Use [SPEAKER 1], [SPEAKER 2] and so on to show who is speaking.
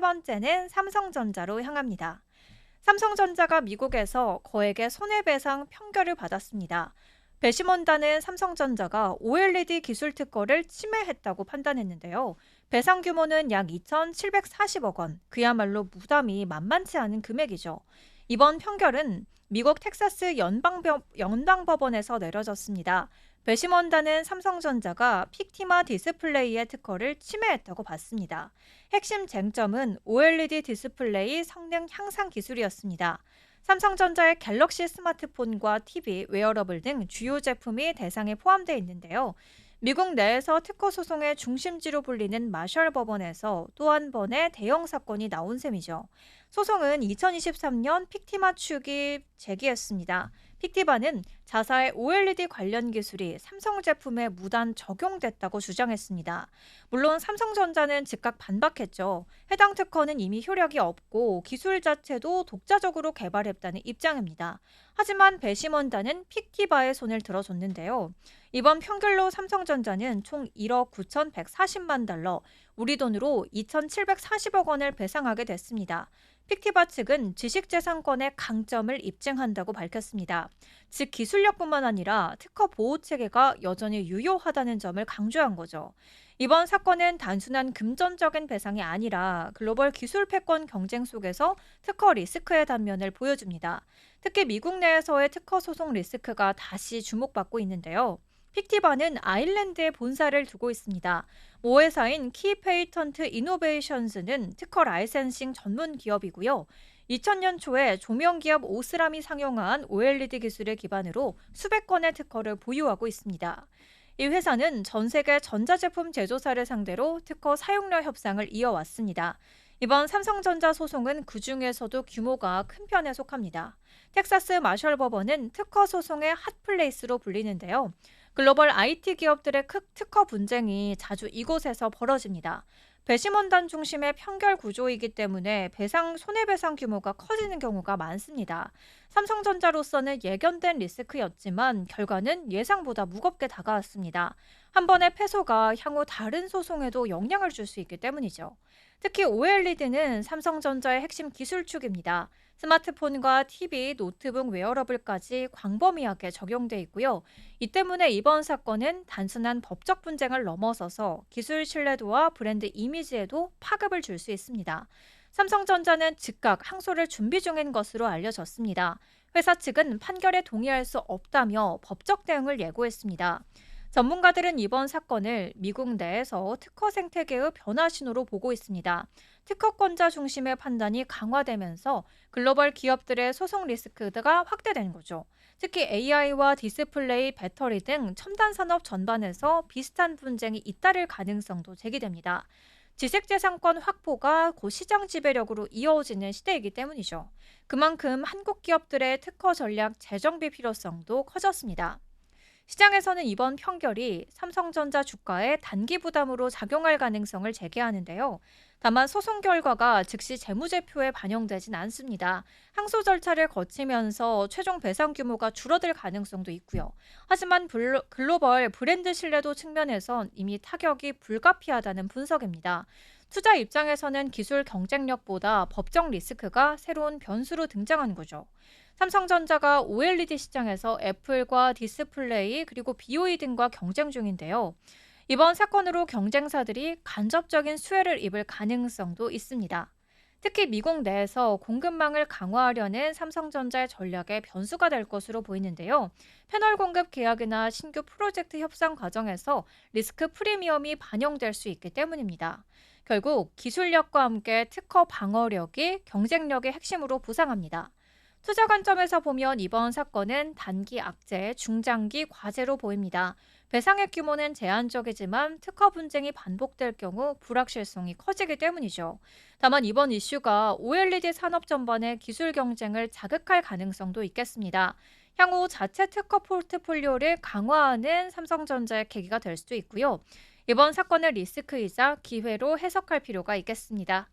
[SPEAKER 1] 세 번째는 삼성전자로 향합니다. 삼성전자가 미국에서 거액의 손해배상 평결을 받았습니다. 배심원단은 삼성전자가 OLED 기술 특허를 침해했다고 판단했는데요. 배상 규모는 약 2,740억 원, 그야말로 부담이 만만치 않은 금액이죠. 이번 평결은 미국 텍사스 연방법, 연방법원에서 내려졌습니다. 배심원단은 삼성전자가 픽티마 디스플레이의 특허를 침해했다고 봤습니다. 핵심 쟁점은 OLED 디스플레이 성능 향상 기술이었습니다. 삼성전자의 갤럭시 스마트폰과 TV, 웨어러블 등 주요 제품이 대상에 포함되어 있는데요. 미국 내에서 특허 소송의 중심지로 불리는 마셜 법원에서 또 한 번의 대형 사건이 나온 셈이죠. 소송은 2023년 픽티마 측이 제기했습니다. 픽티바는 자사의 OLED 관련 기술이 삼성 제품에 무단 적용됐다고 주장했습니다. 물론 삼성전자는 즉각 반박했죠. 해당 특허는 이미 효력이 없고 기술 자체도 독자적으로 개발했다는 입장입니다. 하지만 배심원단은 픽티바의 손을 들어줬는데요. 이번 평결로 삼성전자는 총 1억 9,140만 달러, 우리 돈으로 2,740억 원을 배상하게 됐습니다. 픽티바 측은 지식재산권의 강점을 입증한다고 밝혔습니다. 즉 기술력뿐만 아니라 특허 보호 체계가 여전히 유효하다는 점을 강조한 거죠. 이번 사건은 단순한 금전적인 배상이 아니라 글로벌 기술 패권 경쟁 속에서 특허 리스크의 단면을 보여줍니다. 특히 미국 내에서의 특허 소송 리스크가 다시 주목받고 있는데요. 픽티바는 아일랜드에 본사를 두고 있습니다. 모 회사인 키페이턴트 이노베이션스는 특허 라이센싱 전문 기업이고요. 2000년 초에 조명기업 오스람이 상용한 OLED 기술을 기반으로 수백 건의 특허를 보유하고 있습니다. 이 회사는 전 세계 전자제품 제조사를 상대로 특허 사용료 협상을 이어왔습니다. 이번 삼성전자 소송은 그 중에서도 규모가 큰 편에 속합니다. 텍사스 마셜 법원은 특허 소송의 핫플레이스로 불리는데요. 글로벌 IT 기업들의 특허 분쟁이 자주 이곳에서 벌어집니다. 배심원단 중심의 편결 구조이기 때문에 배상 손해배상 규모가 커지는 경우가 많습니다. 삼성전자로서는 예견된 리스크였지만 결과는 예상보다 무겁게 다가왔습니다. 한 번의 패소가 향후 다른 소송에도 영향을 줄 수 있기 때문이죠. 특히 OLED는 삼성전자의 핵심 기술축입니다. 스마트폰과 TV, 노트북, 웨어러블까지 광범위하게 적용돼 있고요. 이 때문에 이번 사건은 단순한 법적 분쟁을 넘어서서 기술 신뢰도와 브랜드 이미지에도 파급을 줄 수 있습니다. 삼성전자는 즉각 항소를 준비 중인 것으로 알려졌습니다. 회사 측은 판결에 동의할 수 없다며 법적 대응을 예고했습니다. 전문가들은 이번 사건을 미국 내에서 특허 생태계의 변화 신호로 보고 있습니다. 특허권자 중심의 판단이 강화되면서 글로벌 기업들의 소송 리스크가 확대된 거죠. 특히 AI와 디스플레이, 배터리 등 첨단 산업 전반에서 비슷한 분쟁이 잇따를 가능성도 제기됩니다. 지색재산권 확보가 곧 시장 지배력으로 이어지는 시대이기 때문이죠. 그만큼 한국 기업들의 특허 전략 재정비 필요성도 커졌습니다. 시장에서는 이번 평결이 삼성전자 주가에 단기 부담으로 작용할 가능성을 제기하는데요. 다만 소송 결과가 즉시 재무제표에 반영되진 않습니다. 항소 절차를 거치면서 최종 배상 규모가 줄어들 가능성도 있고요. 하지만 글로벌 브랜드 신뢰도 측면에선 이미 타격이 불가피하다는 분석입니다. 투자 입장에서는 기술 경쟁력보다 법적 리스크가 새로운 변수로 등장한 거죠. 삼성전자가 OLED 시장에서 애플과 디스플레이 그리고 BOE 등과 경쟁 중인데요. 이번 사건으로 경쟁사들이 간접적인 수혜를 입을 가능성도 있습니다. 특히 미국 내에서 공급망을 강화하려는 삼성전자의 전략의 변수가 될 것으로 보이는데요. 패널 공급 계약이나 신규 프로젝트 협상 과정에서 리스크 프리미엄이 반영될 수 있기 때문입니다. 결국 기술력과 함께 특허 방어력이 경쟁력의 핵심으로 부상합니다. 투자 관점에서 보면 이번 사건은 단기 악재, 중장기 과제로 보입니다. 배상액 규모는 제한적이지만 특허 분쟁이 반복될 경우 불확실성이 커지기 때문이죠. 다만 이번 이슈가 OLED 산업 전반의 기술 경쟁을 자극할 가능성도 있겠습니다. 향후 자체 특허 포트폴리오를 강화하는 삼성전자의 계기가 될 수도 있고요. 이번 사건을 리스크이자 기회로 해석할 필요가 있겠습니다.